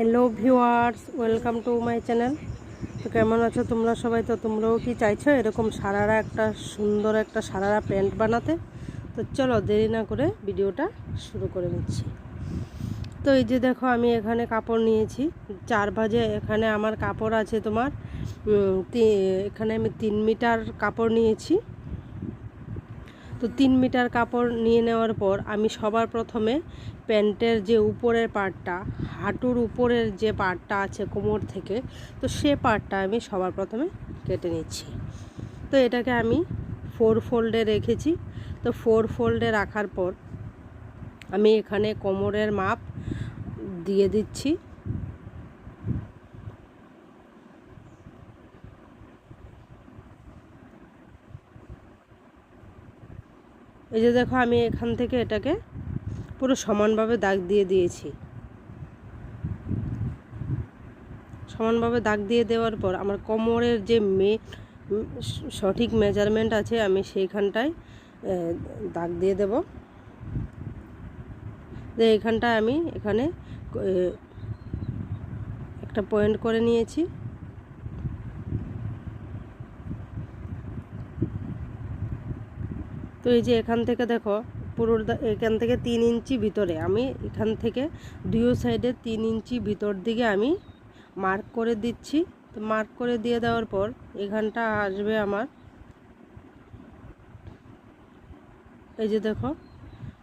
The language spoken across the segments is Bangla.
Hello viewers welcome to my channel তো কেমন আছো তোমরা সবাই? তো তোমরাও কি চাইছো এরকম সারারা একটা, সুন্দর একটা সারারা প্যান্ট বানাতে? তো চলো দেরি না করে ভিডিওটা শুরু করে নিচ্ছি। তো এই যে দেখো, আমি এখানে কাপড় নিয়েছি। চার ভাজে এখানে আমার কাপড় আছে তোমার এখানে আমি তিন মিটার কাপড় নিয়েছি। তো তিন মিটার কাপড় নিয়ে নেওয়ার পর আমি সবার প্রথমে প্যান্টের যে উপরের পার্টটা হাঁটুর উপরের যে পার্টটা আছে কোমর থেকে, তো সে পার্টটা আমি সবার প্রথমে কেটে নিচ্ছি। তো এটাকে আমি ফোর ফোল্ডে রেখেছি। তো ফোর ফোল্ডে রাখার পর আমি এখানে কোমরের মাপ দিয়ে দিচ্ছি। এই যে দেখো, আমি এখান থেকে এটাকে পুরো সমানভাবে দাগ দিয়ে দিয়েছি। সমানভাবে দাগ দিয়ে দেওয়ার পর আমার কোমরের যে মে, সঠিক মেজারমেন্ট আছে, আমি সেইখানটায় দাগ দিয়ে দেব। যে এখানটায় আমি এখানে একটা পয়েন্ট করে নিয়েছি। তো এই যে এখান থেকে দেখো পুরো দা- এখান থেকে তিন ইঞ্চি ভিতরে আমি এখান থেকে দুই সাইডে তিন ইঞ্চি ভিতর দিকে আমি মার্ক করে দিচ্ছি। তো মার্ক করে দিয়ে দেওয়ার পর এখানটা আসবে আমার। এই যে দেখো,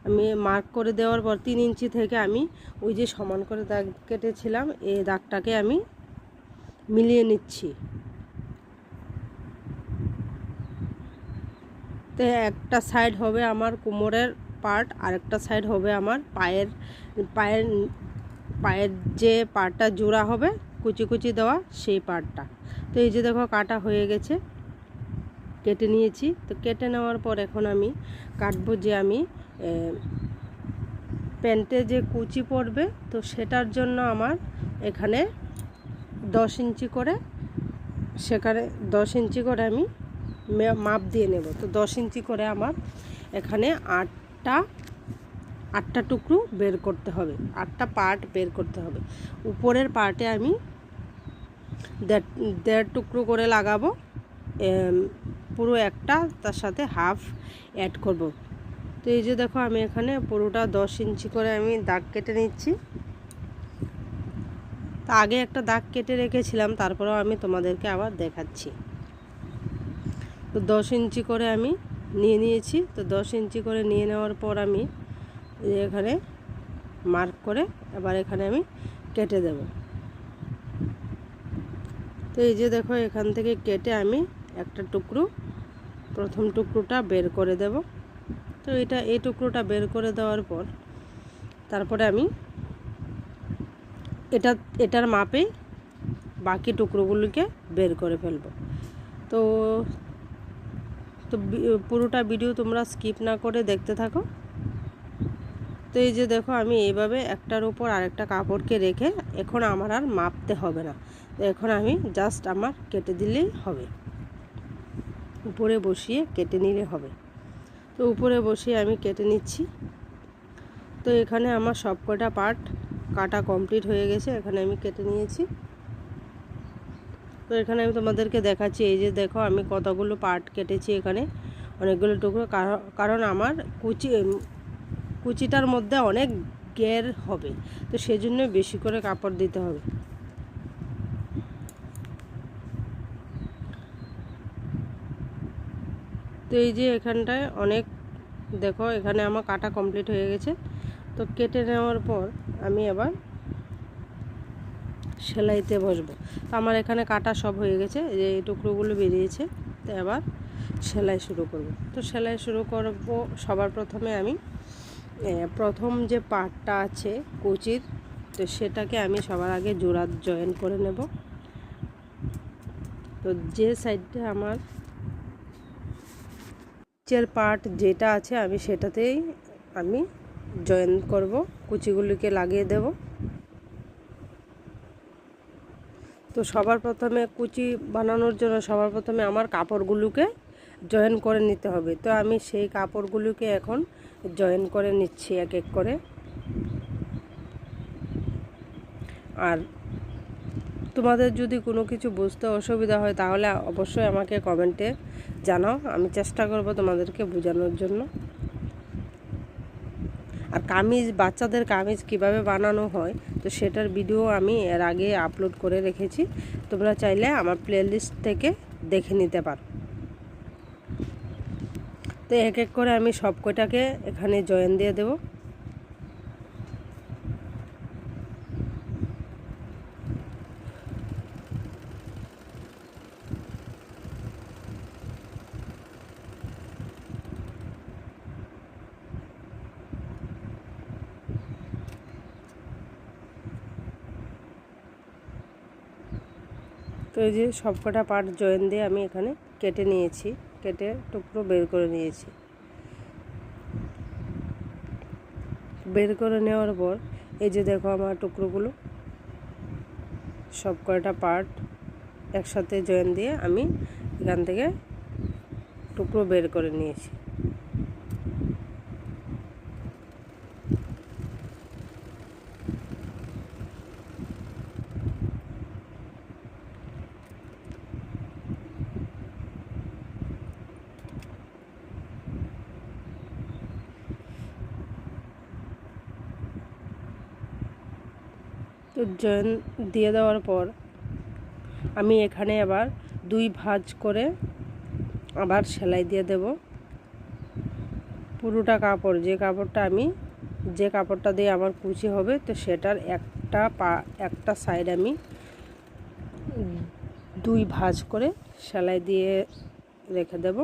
আমি মার্ক করে দেওয়ার পর তিন ইঞ্চি থেকে আমি ওই যে সমান করে দাগ কেটেছিলাম, এই দাগটাকে আমি মিলিয়ে নিচ্ছি। তো একটা সাইড হবে আমার কোমরের পার্ট আর একটা সাইড হবে আমার পায়ের পায়ের পায়ের যে পার্টটা জোড়া হবে, কুচি কুচি দেওয়া সেই পার্টটা তো এই যে দেখো কাটা হয়ে গেছে, কেটে নিয়েছি। তো কেটে নেওয়ার পর এখন আমি কাটবো যে আমি প্যান্টে যে কুচি পড়বে, তো সেটার জন্য আমার এখানে দশ ইঞ্চি করে, সেখানে দশ ইঞ্চি করে আমি মাপ দিয়ে নেব। তো দশ ইঞ্চি করে আমার এখানে আটটা আটটা টুকরো বের করতে হবে। আটটা পার্ট বের করতে হবে। উপরের পার্টে আমি দেড় দেড় টুকরো করে লাগাবো। পুরো একটা, তার সাথে হাফ অ্যাড করব। তো এই যে দেখো, আমি এখানে পুরোটা দশ ইঞ্চি করে আমি দাগ কেটে নিচ্ছি। তা আগে একটা দাগ কেটে রেখেছিলাম, তারপরেও আমি তোমাদেরকে আবার দেখাচ্ছি। তো দশ ইঞ্চি করে আমি নিয়ে নিয়েছি। তো দশ ইঞ্চি করে নিয়ে নেওয়ার পর আমি এখানে মার্ক করে এবার এখানে আমি কেটে দেব। তো এই যে দেখো, এখান থেকে কেটে আমি একটা টুকরো, প্রথম টুকরোটা বের করে দেব। তো এটা, এই টুকরোটা বের করে দেওয়ার পর তারপরে আমি এটা, এটার মাপে বাকি টুকরোগুলিকে বের করে ফেলব। তো তো পুরোটা ভিডিও তোমরা স্কিপ না করে দেখতে থাকো। তো এই যে দেখো, আমি এইভাবে একটার উপর আরেকটা কাপড়কে রেখে এখন আমার আর মাপতে হবে না। এখন আমি জাস্ট আমার কেটে দিলেই হবে। উপরে বসিয়ে কেটে নিলে হবে। তো উপরে বসিয়ে আমি কেটে নিচ্ছি। তো এখানে আমার সব কটা পার্ট কাটা কমপ্লিট হয়ে গেছে, এখানে আমি কেটে নিয়েছি। তো এখানে আমি তোমাদেরকে দেখাচ্ছি, এই যে দেখো আমি কতগুলো পার্ট কেটেছি এখানে। অনেকগুলো টুকরো, কার- কারণ আমার কুচি কুচিটার মধ্যে অনেক গের হবে, তো সেজন্য বেশি করে কাপড় দিতে হবে। তো এই যে এখানটায় অনেক, দেখো এখানে আমার কাটা কমপ্লিট হয়ে গেছে। তো কেটে নেওয়ার পর আমি এবার সেলাইতে বসবো। তো আমার এখানে কাটা সব হয়ে গেছে যে এই টুকরোগুলো বেরিয়েছে। তো এবার সেলাই শুরু করব। তো সেলাই শুরু করব সবার প্রথমে আমি প্রথম যে পার্টটা আছে কুচির, তো সেটাকে আমি সবার আগে জোড়া জয়েন করে নেব। তো যে সাইডটা আমার নিচের পার্ট যেটা আছে আমি সেটাতেই আমি জয়েন করব, কুচিগুলিকে লাগিয়ে দেব। তো সবার প্রথমে কুচি বানানোর জন্য সবার প্রথমে আমার কাপড়গুলোকে জয়েন করে নিতে হবে। তো আমি সেই কাপড়গুলোকে এখন জয়েন করে নিচ্ছি এক এক করে। আর তোমাদের যদি কোনো কিছু বুঝতে অসুবিধা হয় তাহলে অবশ্যই আমাকে কমেন্টে জানাও। আমি চেষ্টা করব তোমাদেরকে বোঝানোর জন্য। আর কামিজ, বাচ্চাদের কামিজ কীভাবে বানানো হয়, তো সেটার ভিডিও আমি এর আগে আপলোড করে রেখেছি। তোমরা চাইলে আমার প্লেলিস্ট থেকে দেখে নিতে পারো। তো এক এক করে আমি সব কটাকে এখানে জয়েন দিয়ে দেবো। এই যে সব সবকটা পার্ট জয়েন দিয়ে আমি এখানে কেটে নিয়েছি, কেটে টুকরো বের করে নিয়েছি। বের করে নেওয়ার পর, এই যে দেখো আমার টুকরোগুলো, সব কয়টা পার্ট একসাথে জয়েন দিয়ে আমি এখান থেকে টুকরো বের করে নিয়েছি। জয়েন দিয়ে দেওয়ার পর আমি এখানে আবার দুই ভাজ করে আবার সেলাই দিয়ে দেব। পুরোটা কাপড়, যে কাপড়টা আমি, যে কাপড়টা দিয়ে আমার কুচি হবে, তো সেটার একটা পা, একটা সাইড আমি দুই ভাঁজ করে সেলাই দিয়ে রেখে দেবো।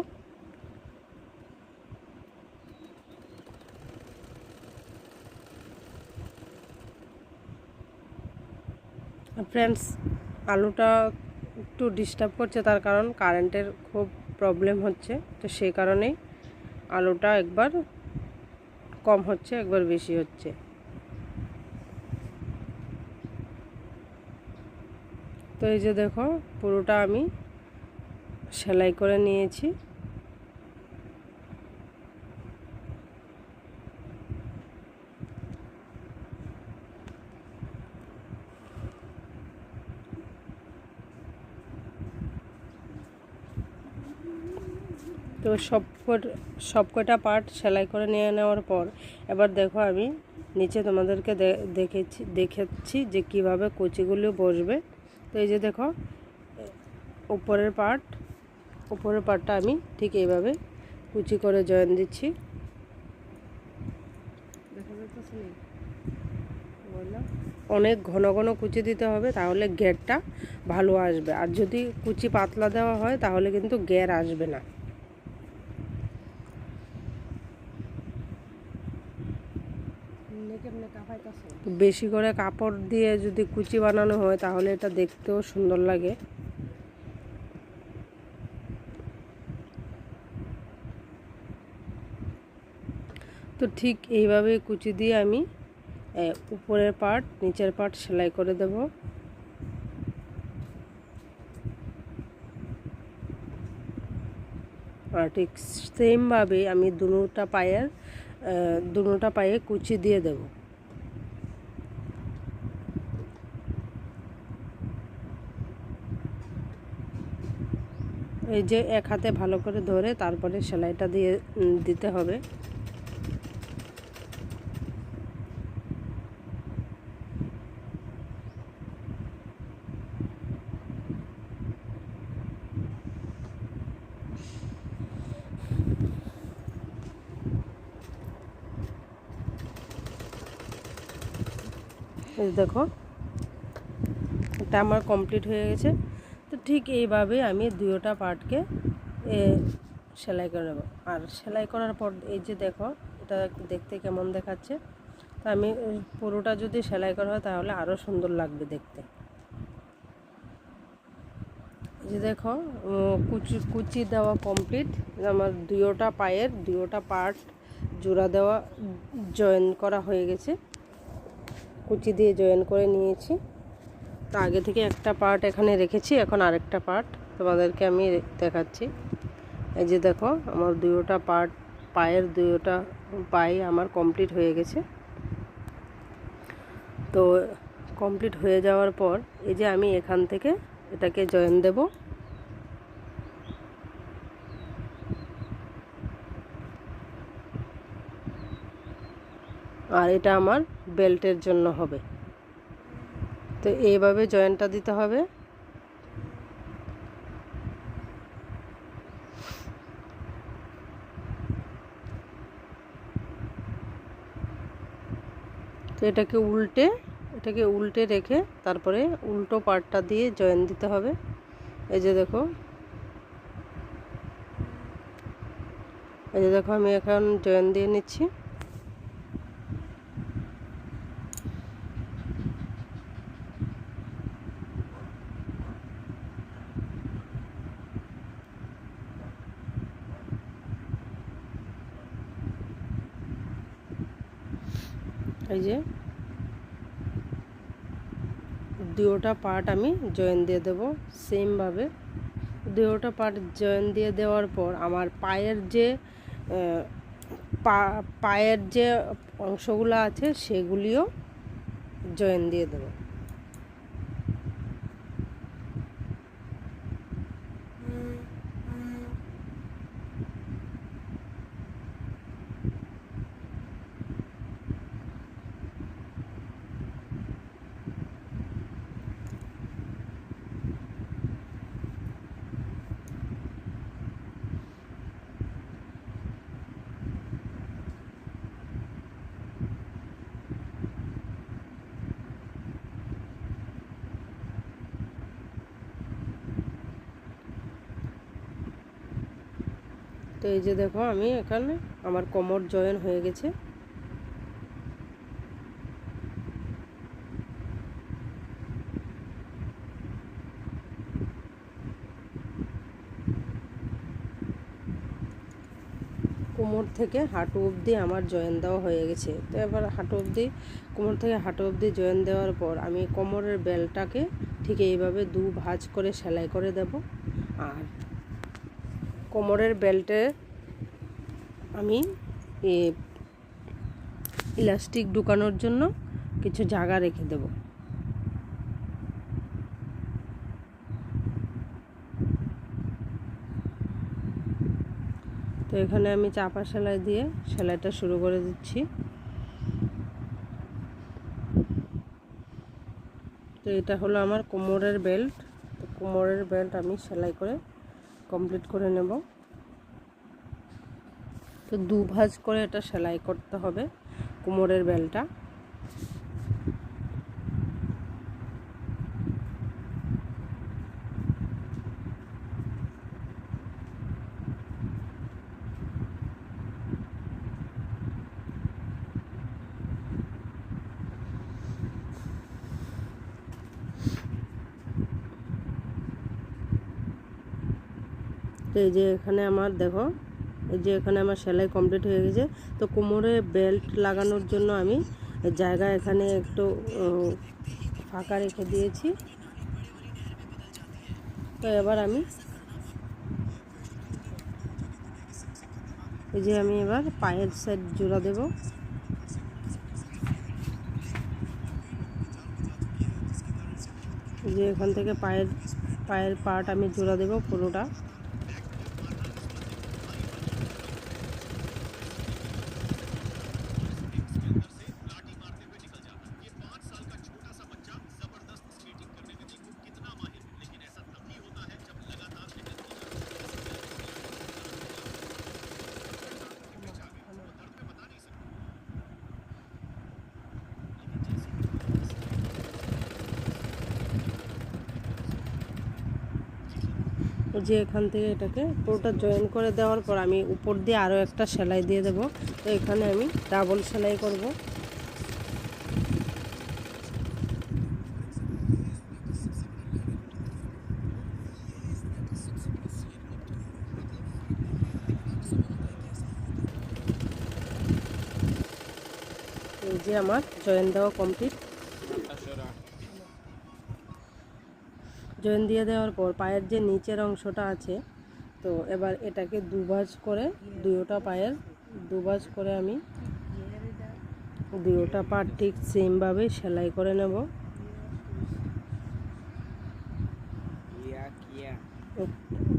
ফ্রেন্ডস আলুটা একটু ডিস্টার্ব করছে, তার কারণ কারেন্টের খুব প্রবলেম হচ্ছে। তো সেই কারণেই আলুটা একবার কম হচ্ছে, একবার বেশি হচ্ছে। তো এই যে দেখো, পুরোটা আমি সেলাই করে নিয়েছি। সব সব কটা পার্ট সেলাই করে নিয়ে নেওয়ার পর, এবার দেখো আমি নিচে তোমাদেরকে দেখেছি দেখেছি যে কীভাবে কুচিগুলো বসবে। তো এই যে দেখো, উপরের পার্ট উপরের পার্টটা আমি ঠিক এইভাবে কুচি করে জয়েন দিচ্ছি। অনেক ঘন ঘন কুচি দিতে হবে, তাহলে গেরটা ভালো আসবে। আর যদি কুচি পাতলা দেওয়া হয়, তাহলে কিন্তু গের আসবে না। বেশি করে কাপড় দিয়ে যদি কুচি বানানো হয়, তাহলে এটা দেখতেও সুন্দর লাগে। তো ঠিক এইভাবে কুচি দিয়ে আমি উপরের পার্ট নিচের পার্ট সেলাই করে দেব। আর ঠিক সেমভাবে আমি দুটা পায়ের দুটা পায়ে কুচি দিয়ে দেব। এই যে এক হাতে ভালো করে ধরে তারপরে সেলাইটা দিয়ে দিতে হবে। দেখো, এটা আমার কমপ্লিট হয়ে গেছে। তো ঠিক এইভাবে আমি দুয়োটা পার্টকে সেলাই করে নেব। আর সেলাই করার পর এই যে দেখো, এটা দেখতে কেমন দেখাচ্ছে। তো আমি পুরোটা যদি সেলাই করা হয় তাহলে আরও সুন্দর লাগবে দেখতে। যে দেখো কুচি কুচি দেওয়া কমপ্লিট। আমার দুয়োটা পায়ের দুয়োটা পার্ট জোড়া দেওয়া জয়েন করা হয়ে গেছে। কুচি দিয়ে জয়েন করে নিয়েছি। তো আগে থেকে একটা পার্ট এখানে রেখেছি, এখন আরেকটা পার্ট তোমাদেরকে আমি দেখাচ্ছি। এই যে দেখো, আমার দুয়োটা পার্ট পায়ের দুয়োটা পায়ে আমার কমপ্লিট হয়ে গেছে। তো কমপ্লিট হয়ে যাওয়ার পর এই যে আমি এখান থেকে এটাকে জয়েন দেব। আর এটা আমার বেল্টের জন্য হবে। তো এইভাবে জয়েন্টটা দিতে হবে। তো এটাকে উল্টে এটাকে উল্টে রেখে তারপরে উল্টো পার্টটা দিয়ে জয়েন দিতে হবে। এই যে দেখো। এই যে দেখো, আমি এখন জয়েন দিয়ে নিচ্ছি। এই যে দুটা পার্ট আমি জয়েন দিয়ে দেবো সেমভাবে দুটা পার্ট জয়েন দিয়ে দেওয়ার পর আমার পায়ের যে পায়ের যে অংশগুলো আছে সেগুলিও জয়েন দিয়ে দেবো। তো এই যে দেখো আমি এখানে আমার কোমর জয়েন হয়ে গেছে। কোমর থেকে হাঁটু অবধি আমার জয়েন দেওয়া হয়ে গেছে। তো এবার হাঁটু অবধি, কোমর থেকে হাঁটু অবধি জয়েন দেওয়ার পর আমি কোমরের বেলটাকে ঠিক এইভাবে দু ভাঁজ করে সেলাই করে দেব। আর কোমরের বেল্টে আমি ইলাস্টিক ঢুকানোর জন্য কিছু জায়গা রেখে দেব। তো এখানে আমি চাপা সেলাই দিয়ে সেলাইটা শুরু করে দিচ্ছি। তো এটা হলো আমার কোমরের বেল্ট। কোমরের বেল্ট আমি সেলাই করে কমপ্লিট করে নেব। তো দু ভাজ করে এটা সেলাই করতে হবে কোমরের বেলটা। তো এই যে এখানে আমার, দেখো, এই যে এখানে আমার সেলাই কমপ্লিট হয়ে গেছে। তো কোমরে বেল্ট লাগানোর জন্য আমি জায়গা এখানে একটু ফাঁকা রেখে দিয়েছি। তো এবার আমি, এই যে আমি এবার পায়ের সাইড জোড়া দেব। যে এখান থেকে পায়ের পায়ের পার্ট আমি জোড়া দেব পুরোটা। যে এখান থেকে এটাকে পুরোটা জয়েন করে দেওয়ার পর আমি উপর দিয়ে আরও একটা সেলাই দিয়ে দেব। তো এখানে আমি ডাবল সেলাই করব। এই যে আমার জয়েন দেওয়া কমপ্লিট জয়েন দিয়ে দেওয়ার পর পায়ের যে নিচের অংশটা আছে তো এবার এটাকে দুভাজ করে দুয়োটা পায়ের দুভাজ করে আমি দুয়োটা পা ঠিক সেমভাবে সেলাই করে নেব।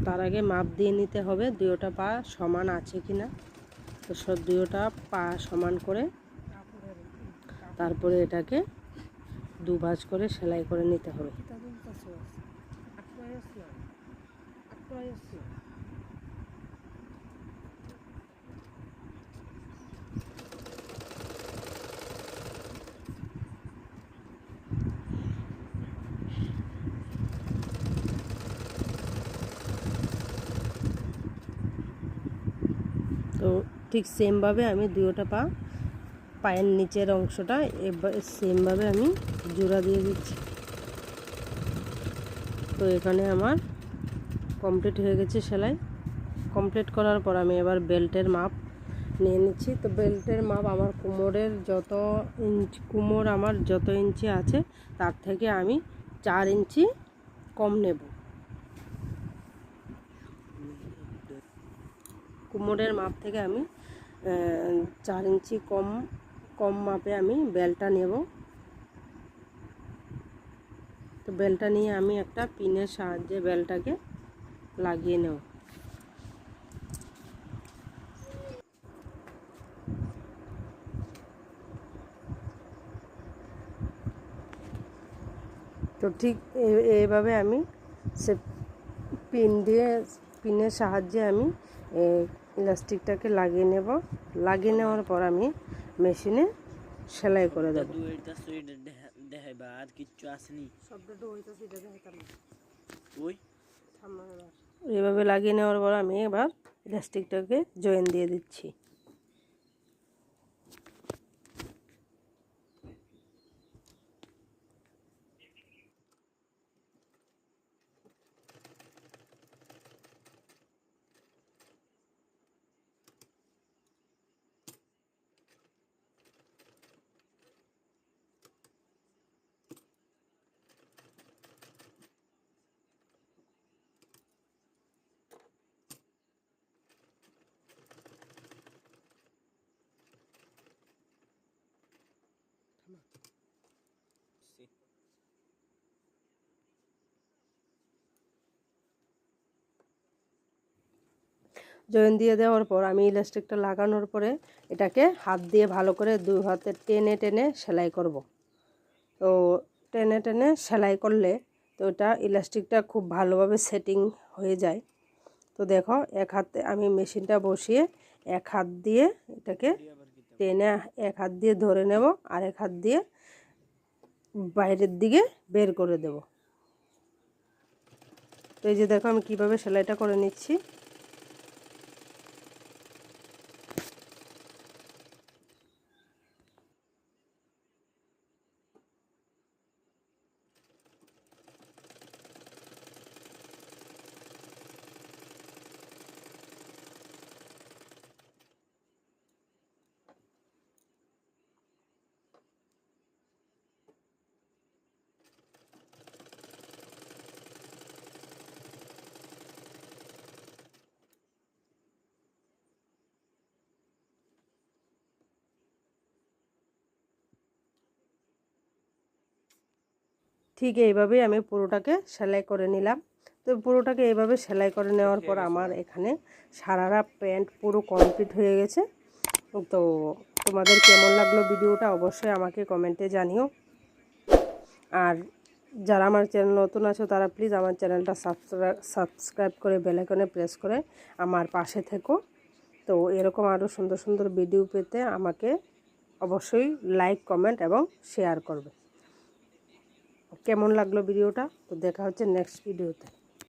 তার আগে মাপ দিয়ে নিতে হবে দুয়োটা পা সমান আছে কি না তো সব দুয়োটা পা সমান করে তারপরে এটাকে দুভাজ করে সেলাই করে নিতে হবে। তো ঠিক সেমভাবে আমি দুয়োটা পা পায়ের নিচের অংশটা এবার সেমভাবে আমি জোড়া দিয়ে দিচ্ছি। তো এখানে আমার কমপ্লিট হয়ে গেছে সেলাই। কমপ্লিট করার পর আমি এবার বেল্টের মাপ নিয়ে নিচ্ছি। তো বেল্টের মাপ আমার কোমরের যত ইঞ্চি কোমর আমার যত ইঞ্চি আছে, তার থেকে আমি চার ইঞ্চি কম নেব। কোমরের মাপ থেকে আমি চার ইঞ্চি কম কম মাপে আমি বেলটা নেব। তো বেলটা নিয়ে আমি একটা পিনের সাহায্যে বেলটাকে লাগিয়ে নেব তো ঠিক এ- এইভাবে আমি সে পিন দিয়ে পিনের সাহায্যে আমি ইলাস্টিকটাকে লাগিয়ে নেব। লাগিয়ে নেওয়ার পর আমি মেশিনে সেলাই করে দেব। দেখাইবা আর কিচ্ছু আসেনি। ওই? এভাবে লাগিয়ে নেওয়ার পর আমি এবার ইলাস্টিকটাকে জয়েন দিয়ে দিচ্ছি। জয়েন দিয়ে দেওয়ার পর আমি ইলাস্টিকটা লাগানোর পরে এটাকে হাত দিয়ে ভালো করে দুই হাতে টেনে টেনে সেলাই করব। তো টেনে টেনে সেলাই করলে তো এটা ইলাস্টিকটা খুব ভালোভাবে সেটিং হয়ে যায়। তো দেখো এক হাতে আমি মেশিনটা বসিয়ে এক হাত দিয়ে এটাকে টেনে এক হাত দিয়ে ধরে নেব আর এক হাত দিয়ে বাইরের দিকে বের করে দেব। তো এই যে দেখো আমি কীভাবে সেলাইটা করে নিচ্ছি। ঠিক এইভাবেই আমি পুরোটাকে সেলাই করে নিলাম। তো পুরোটাকে এইভাবে সেলাই করে নেওয়ার পর আমার এখানে সারারা প্যান্ট পুরো কমপ্লিট হয়ে গেছে। তো তোমাদের কেমন লাগল ভিডিওটা অবশ্যই আমাকে কমেন্টে জানিও। আর যারা আমার চ্যানেল নতুন আছো তারা প্লিজ আমার চ্যানেলটা সাবস্ক্রাইব সাবস্ক্রাইব করে বেলাইকনে প্রেস করে আমার পাশে থেকো। তো এরকম আরও সুন্দর সুন্দর ভিডিও পেতে আমাকে অবশ্যই লাইক কমেন্ট এবং শেয়ার করবে। কেমন লাগল ভিডিওটা? তো দেখা হচ্ছে নেক্সট ভিডিওতে